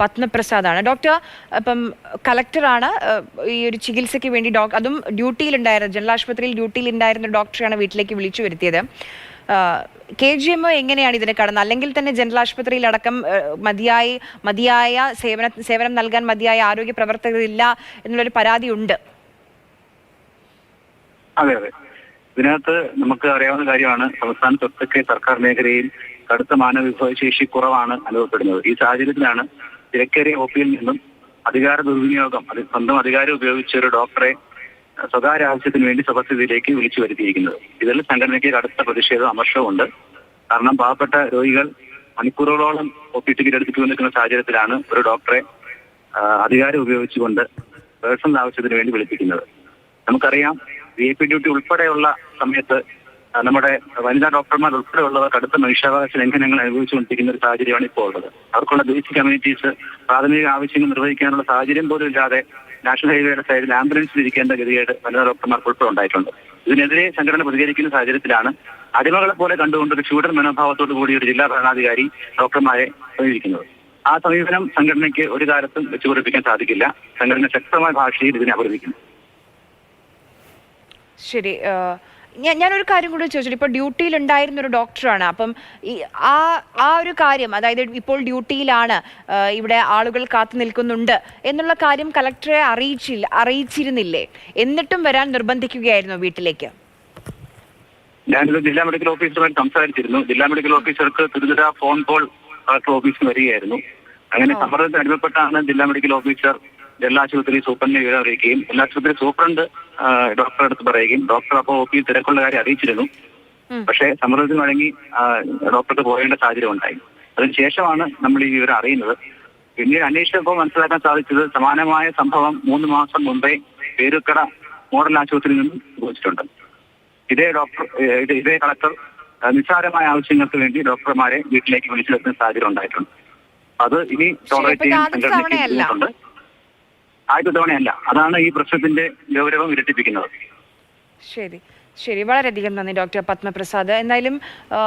പത്മപ്രസാദാണ്. Doctor ഇപ്പം കലക്ടറാണ് ഈ ഒരു ചികിത്സയ്ക്ക് വേണ്ടി ഡോക് അതും ഡ്യൂട്ടിയിലുണ്ടായിരുന്നു ജനറൽ ആശുപത്രിയിൽ ഡ്യൂട്ടിയിലുണ്ടായിരുന്ന ഡോക്ടറെയാണ് വീട്ടിലേക്ക് വിളിച്ചു വരുത്തിയത്. കെ ജി എം ഒ എങ്ങനെയാണ് ഇതിനെ കടന്നത്? അല്ലെങ്കിൽ തന്നെ ജനറൽ ആശുപത്രിയിലടക്കം അടക്കം മതിയായി മതിയായ സേവന സേവനം നൽകാൻ മതിയായ ആരോഗ്യ പ്രവർത്തകരില്ല എന്നുള്ളൊരു പരാതി ഉണ്ട് അതെ അതെ. ഇതിനകത്ത് നമുക്ക് അറിയാവുന്ന കാര്യമാണ് സംസ്ഥാന സംസ്ഥാനത്തൊക്കെ സർക്കാർ മേഖലയിൽ കടുത്ത മാനവവിഭവശേഷി കുറവാണ് അനുഭവപ്പെടുന്നത്. ഈ സാഹചര്യത്തിലാണ് തിരക്കേറിയ ഓഫിയിൽ നിന്നും അധികാര ദുർവിനിയോഗം അത് സ്വന്തം അധികാരം ഉപയോഗിച്ച ഒരു ഡോക്ടറെ സ്വകാര്യ ആവശ്യത്തിന് വേണ്ടി സഭസ്ഥിതിയിലേക്ക് വിളിച്ചു വരുത്തിയിരിക്കുന്നത്. ഇതിൽ സംഘടനയ്ക്ക് കടുത്ത പ്രതിഷേധവും അമർഷവുമുണ്ട് കാരണം പാവപ്പെട്ട രോഗികൾ മണിക്കൂറുകളോളം ഒ ടിക്കറ്റ് എടുത്തിട്ട് നിൽക്കുന്ന സാഹചര്യത്തിലാണ് ഒരു ഡോക്ടറെ അധികാരം ഉപയോഗിച്ചുകൊണ്ട് പേഴ്സണൽ ആവശ്യത്തിന് വേണ്ടി വിളിപ്പിക്കുന്നത്. നമുക്കറിയാം വി ഐ പി ഡ്യൂട്ടി ഉൾപ്പെടെയുള്ള സമയത്ത് നമ്മുടെ വനിതാ ഡോക്ടർമാർ ഉൾപ്പെടെയുള്ളവർ കടുത്ത മനുഷ്യാവകാശ ലംഘനങ്ങൾ അനുഭവിച്ചുകൊണ്ടിരിക്കുന്ന ഒരു സാഹചര്യമാണ് ഇപ്പോൾ ഉള്ളത്. അവർക്കുള്ള ബേസിക് കമ്മ്യൂണിറ്റീസ് പ്രാഥമിക ആവശ്യങ്ങൾ നിർവഹിക്കാനുള്ള സാഹചര്യം പോലും ഇല്ലാതെ നാഷണൽ ഹൈവേയുടെ സൈഡിൽ ആംബുലൻസിൽ ഇരിക്കേണ്ട ഗതികേട് വനിതാ ഡോക്ടർമാർക്ക് ഉൾപ്പെടെ ഉണ്ടായിട്ടുണ്ട്. ഇതിനെതിരെ സംഘടന പ്രതികരിക്കുന്ന സാഹചര്യത്തിലാണ് അടിമകളെ പോലെ കണ്ടുകൊണ്ട് ഒരു ചൂടൻ മനോഭാവത്തോടു കൂടി ഒരു ജില്ലാ ഭരണാധികാരി ഡോക്ടർമാരെ സമീപിക്കുന്നത്. ആ സമീപനം സംഘടനയ്ക്ക് ഒരു കാലത്തും വെച്ചുപൊറിപ്പിക്കാൻ സാധിക്കില്ല. സംഘടന ശക്തമായ ഭാഷയിൽ ഇതിനെ അപലപിക്കുന്നു. ശരി ഞാനൊരു കാര്യം കൂടി ചോദിച്ചു ഇപ്പോൾ ഡ്യൂട്ടിയിൽ ഉണ്ടായിരുന്ന ഒരു ഡോക്ടറാണ്. അപ്പം ഈ ആ ആ ഒരു കാര്യം അതായത് ഇപ്പോൾ ഡ്യൂട്ടിയിലാണ് ഇവിടെ ആളുകൾ കാത്തു നിൽക്കുന്നുണ്ട് എന്നുള്ള കാര്യം കലക്ടറെ അറിയിച്ചില്ല അറിയിച്ചിരുന്നില്ലേ? എന്നിട്ടും വരാൻ നിർബന്ധിക്കുകയായിരുന്നു വീട്ടിലേക്ക്. ഞാനിത് ജില്ലാ മെഡിക്കൽ ഓഫീസറുമായി സംസാരിച്ചിരുന്നു. ജില്ലാ മെഡിക്കൽ ഓഫീസർക്ക് തിരുതിര ഫോൺ കോൾ കളക്ടർ ഓഫീസിൽ വരികയായിരുന്നു. അങ്ങനെ സമ്മർദ്ദത്തിന് അനുഭവപ്പെട്ടാണ് ജില്ലാ മെഡിക്കൽ ഓഫീസർ ജില്ലാ ആശുപത്രി സൂപ്രണ്ടിനെ വിവരം അറിയിക്കുകയും ജില്ലാ ആശുപത്രി സൂപ്രണ്ട് ഡോക്ടറെ അടുത്ത് പറയുകയും ഡോക്ടർ അപ്പോൾ ഒ പി തിരക്കുള്ള കാര്യം അറിയിച്ചിരുന്നു. പക്ഷെ സമ്മർദ്ദത്തിന് വഴങ്ങി ഡോക്ടർക്ക് പോകേണ്ട സാഹചര്യം ഉണ്ടായി. അതിനുശേഷമാണ് നമ്മൾ ഈ വിവരം അറിയുന്നത്. പിന്നീട് അന്വേഷിച്ചപ്പോൾ മനസ്സിലാക്കാൻ സാധിച്ചത് സമാനമായ സംഭവം മൂന്ന് മാസം മുമ്പേ പേരുക്കട മോഡൽ ആശുപത്രിയിൽ നിന്നും സംഭവിച്ചിട്ടുണ്ട് ഇതേ ഡോക്ടർ ഇത് കളക്ടർ നിസ്സാരമായ ആവശ്യങ്ങൾക്ക് വേണ്ടി ഡോക്ടർമാരെ വീട്ടിലേക്ക് വിളിച്ചു വരുത്തുന്ന സാഹചര്യം ഉണ്ടായിട്ടുണ്ട്. അത് ഇനി ടോളറേറ്റ് ചെയ്യാൻ സംഘടനയ്ക്ക് ബുദ്ധിമുട്ടുണ്ട്. ആദ്യത്തെ തവണയല്ല. അതാണ് ഈ പ്രശ്നത്തിന്റെ ഗൗരവം ഇരട്ടിപ്പിക്കുന്നത്. ശരി. ശരി. വളരെയധികം നന്ദി ഡോക്ടർ പത്മപ്രസാദ്. എന്തായാലും